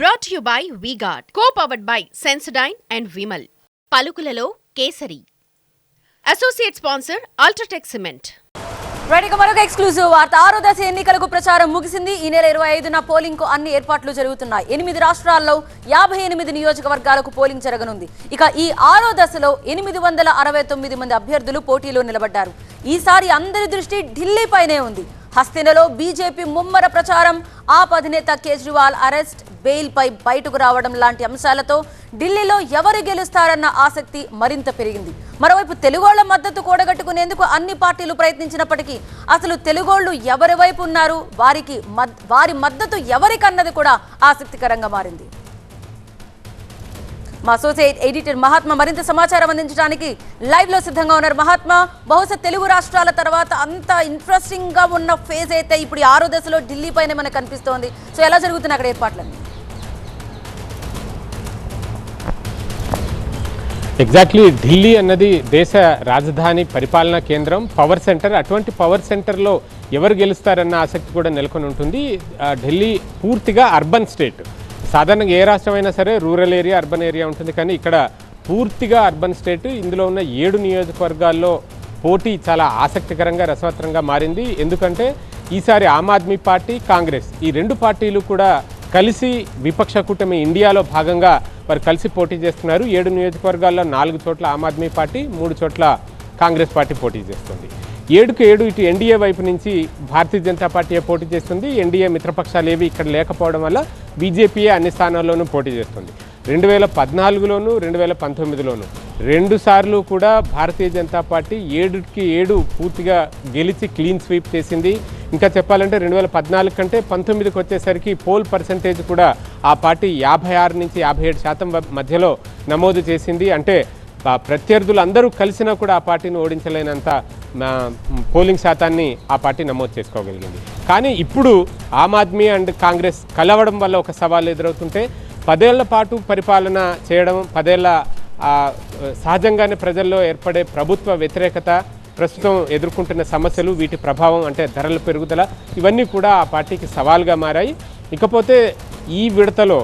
Brought you by V Guard co powered by Sensodyne and Vimal పలుకులలో kesari. Associate sponsor UltraTech cement right మరొక exclusive వార్త. ఆరో దశ ఎన్నికలకు ప్రచారం ముగిసింది. ఈ నెల ఇరవై ఐదున పోలింగ్కు అన్ని ఏర్పాట్లు జరుగుతున్నాయి. ఎనిమిది రాష్ట్రాల్లో యాభై ఎనిమిది నియోజకవర్గాలకు పోలింగ్ జరగనుంది. ఇక ఈ ఆరో దశలో ఎనిమిది వందల అరవై తొమ్మిది మంది అభ్యర్థులు పోటీలో నిలబడ్డారు. ఈసారి అందరి దృష్టి ఢిల్లీపైనే ఉంది. హస్తినలో బీజేపీ ముమ్మర ప్రచారం. ఆప్ అధినేత కేజ్రీవాల్ అరెస్ట్ బెయిల్పై బయటకు రావడం లాంటి అంశాలతో ఢిల్లీలో ఎవరు గెలుస్తారన్న ఆసక్తి మరింత పెరిగింది. మరోవైపు తెలుగోళ్ళ మద్దతు కూడగట్టుకునేందుకు అన్ని పార్టీలు ప్రయత్నించినప్పటికీ అసలు తెలుగోళ్ళు ఎవరి వైపు ఉన్నారు? వారికి మద్- వారి మద్దతు ఎవరికన్నది కూడా ఆసక్తికరంగా మారింది. మా అసోసియేట్ ఎడిటర్ మహాత్మా మరింత సమాచారం అందించడానికి లైవ్లో సిద్ధంగా ఉన్నారు. మహాత్మా బహుశా తెలుగు రాష్ట్రాల తర్వాత అంత ఇంట్రెస్టింగ్గా ఉన్న ఫేజ్ అయితే ఇప్పుడు ఆరో దశలో ఢిల్లీ పైన మనకు కనిపిస్తోంది. సో ఎలా జరుగుతున్నాయి అక్కడ ఏర్పాట్లన్నీ ఎగ్జాక్ట్లీ ఢిల్లీ అన్నది దేశ రాజధాని పరిపాలనా కేంద్రం. పవర్ సెంటర్ అటువంటి పవర్ సెంటర్లో ఎవరు గెలుస్తారన్న ఆసక్తి కూడా నెలకొని ఉంటుంది. ఢిల్లీ పూర్తిగా అర్బన్ స్టేట్ సాధారణంగా ఏ రాష్ట్రం అయినా సరే రూరల్ ఏరియా అర్బన్ ఏరియా ఉంటుంది. కానీ ఇక్కడ పూర్తిగా అర్బన్ స్టేట్ ఇందులో ఉన్న ఏడు నియోజకవర్గాల్లో పోటీ చాలా ఆసక్తికరంగా రసవత్తరంగా మారింది. ఎందుకంటే ఈసారి ఆమ్ ఆద్మీ పార్టీ కాంగ్రెస్ ఈ రెండు పార్టీలు కూడా కలిసి విపక్ష కూటమి ఇండియాలో భాగంగా వారు కలిసి పోటీ చేస్తున్నారు. ఏడు నియోజకవర్గాల్లో నాలుగు చోట్ల ఆమ్ ఆద్మీ పార్టీ మూడు చోట్ల కాంగ్రెస్ పార్టీ పోటీ చేస్తుంది. ఏడుకు ఏడు ఇటు ఎన్డీఏ వైపు నుంచి భారతీయ జనతా పార్టీ పోటీ చేస్తుంది. ఎన్డీఏ మిత్రపక్షాలు ఏవి ఇక్కడ లేకపోవడం వల్ల బీజేపీయే అన్ని స్థానాల్లోనూ పోటీ చేస్తుంది. రెండు వేల పద్నాలుగులోను రెండు వేల పంతొమ్మిదిలోను రెండు సార్లు కూడా భారతీయ జనతా పార్టీ ఏడుకి ఏడు పూర్తిగా గెలిచి క్లీన్ స్వీప్ చేసింది. ఇంకా చెప్పాలంటే రెండు వేల పద్నాలుగు కంటే పంతొమ్మిదికి వచ్చేసరికి పోల్ పర్సంటేజ్ కూడా ఆ పార్టీ యాభై ఆరు నుంచి యాభై ఏడు శాతం మధ్యలో నమోదు చేసింది. అంటే ప్రత్యర్థులు అందరూ కలిసినా కూడా ఆ పార్టీని ఓడించలేనంత పోలింగ్ శాతాన్ని ఆ పార్టీ నమోదు చేసుకోగలిగింది. కానీ ఇప్పుడు ఆమ్ ఆద్మీ అండ్ కాంగ్రెస్ కలవడం వల్ల ఒక సవాల్ ఎదురవుతుంటే పదేళ్ళ పాటు పరిపాలన చేయడం పదేళ్ళ సహజంగానే ప్రజల్లో ఏర్పడే ప్రభుత్వ వ్యతిరేకత ప్రస్తుతం ఎదుర్కొంటున్న సమస్యలు వీటి ప్రభావం అంటే ధరల పెరుగుదల ఇవన్నీ కూడా ఆ పార్టీకి సవాల్గా మారాయి. ఇకపోతే ఈ విడతలో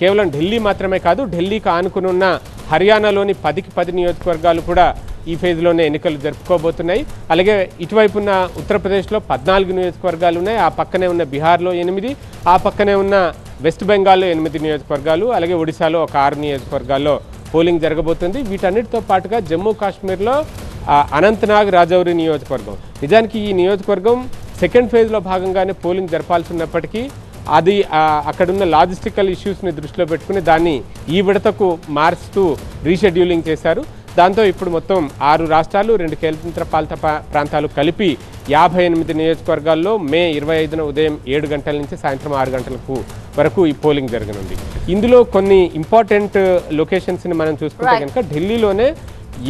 కేవలం ఢిల్లీ మాత్రమే కాదు ఢిల్లీకి ఆనుకునున్న హర్యానాలోని పదికి పది నియోజకవర్గాలు కూడా ఈ ఫేజ్లోనే ఎన్నికలు జరుపుకోబోతున్నాయి. అలాగే ఇటువైపున్న ఉత్తరప్రదేశ్లో పద్నాలుగు నియోజకవర్గాలు ఉన్నాయి. ఆ పక్కనే ఉన్న బీహార్లో ఎనిమిది ఆ పక్కనే ఉన్న వెస్ట్ బెంగాల్లో ఎనిమిది నియోజకవర్గాలు అలాగే ఒడిశాలో ఒక ఆరు నియోజకవర్గాల్లో పోలింగ్ జరగబోతుంది. వీటన్నిటితో పాటుగా జమ్మూ కాశ్మీర్లో అనంతనాగ్ రాజౌరి నియోజకవర్గం. నిజానికి ఈ నియోజకవర్గం సెకండ్ ఫేజ్లో భాగంగానే పోలింగ్ జరపాల్సి ఉన్నప్పటికీ అది అక్కడున్న లాజిస్టికల్ ఇష్యూస్ని దృష్టిలో పెట్టుకుని దాన్ని ఈ విడతకు మార్చుతూ రీషెడ్యూలింగ్ చేశారు దాంతో ఇప్పుడు మొత్తం ఆరు రాష్ట్రాలు రెండు కేంద్ర పాలిత పా- ప్రాంతాలు కలిపి యాభై ఎనిమిది నియోజకవర్గాల్లో మే ఇరవై ఐదున ఉదయం ఏడు గంటల నుంచి సాయంత్రం ఆరు గంటలకు వరకు ఈ పోలింగ్ జరగనుంది ఇందులో కొన్ని ఇంపార్టెంట్ లొకేషన్స్ని మనం చూసుకుంటే. కనుక ఢిల్లీలోనే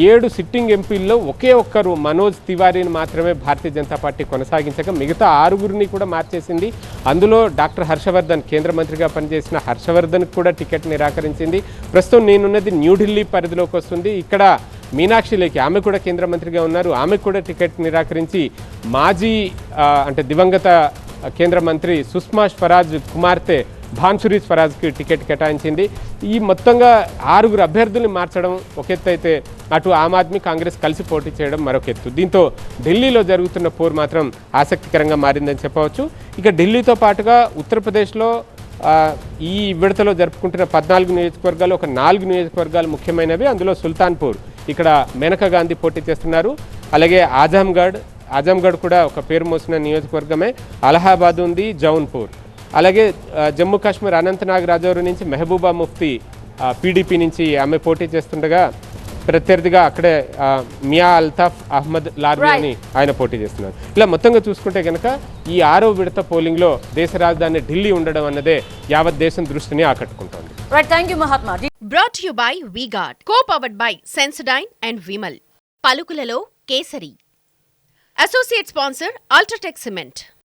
ఏడు సిట్టింగ్ ఎంపీల్లో ఒకే ఒక్కరు మనోజ్ తివారీని మాత్రమే భారతీయ జనతా పార్టీ కొనసాగించగా మిగతా ఆరుగురిని కూడా మార్చేసింది. అందులో డాక్టర్ హర్షవర్ధన్ కేంద్ర మంత్రిగా పనిచేసిన హర్షవర్ధన్ కూడా టికెట్ నిరాకరించింది. ప్రస్తుతం నేనున్నది న్యూఢిల్లీ పరిధిలోకి వస్తుంది. ఇక్కడ మీనాక్షి లేఖి ఆమె కూడా కేంద్ర మంత్రిగా ఉన్నారు. ఆమెకు కూడా టికెట్ నిరాకరించి మాజీ అంటే దివంగత కేంద్ర మంత్రి సుష్మా స్వరాజ్ కుమార్తె భాన్సురీస్ స్వరాజ్కి టికెట్ కేటాయించింది. ఈ మొత్తంగా ఆరుగురు అభ్యర్థుల్ని మార్చడం ఒక ఎత్తు అయితే అటు ఆమ్ ఆద్మీ కాంగ్రెస్ కలిసి పోటీ చేయడం మరొక ఎత్తు. దీంతో ఢిల్లీలో జరుగుతున్న పోరు మాత్రం ఆసక్తికరంగా మారిందని చెప్పవచ్చు. ఇక ఢిల్లీతో పాటుగా ఉత్తరప్రదేశ్లో ఈ విడతలో జరుపుకుంటున్న పద్నాలుగు నియోజకవర్గాలు ఒక నాలుగు నియోజకవర్గాలు ముఖ్యమైనవి. అందులో సుల్తాన్పూర్ ఇక్కడ మేనకా గాంధీ పోటీ చేస్తున్నారు. అలాగే ఆజంగఢ్ ఆజంగఢ్ కూడా ఒక పేరు మోసిన నియోజకవర్గమే. అలహాబాద్ ఉంది జౌన్పూర్. అలాగే జమ్మూ కాశ్మీర్ అనంతనాగ్ రాజౌరి నుంచి మెహబూబా ముఫ్తీ పీడీపీ నుంచి ఆమె పోటీ చేస్తుండగా ప్రత్యర్థిగా అక్కడే మియా అల్తాఫ్ అహ్మద్ లార్వి. అని ఆయన పోటీ చేస్తున్నారు. ఇలా మొత్తంగా చూసుకుంటే కనుక ఈ ఆరో విడత పోలింగ్లో దేశ రాజధాని ఢిల్లీ ఉండడం అన్నదే యావత్ దేశం దృష్టిని ఆకట్టుకుంటోంది. Right thank you Mahatma brought you by V Guard co powered by Sensodyne and Vimal పలుకులలో kesari. Associate sponsor UltraTech cement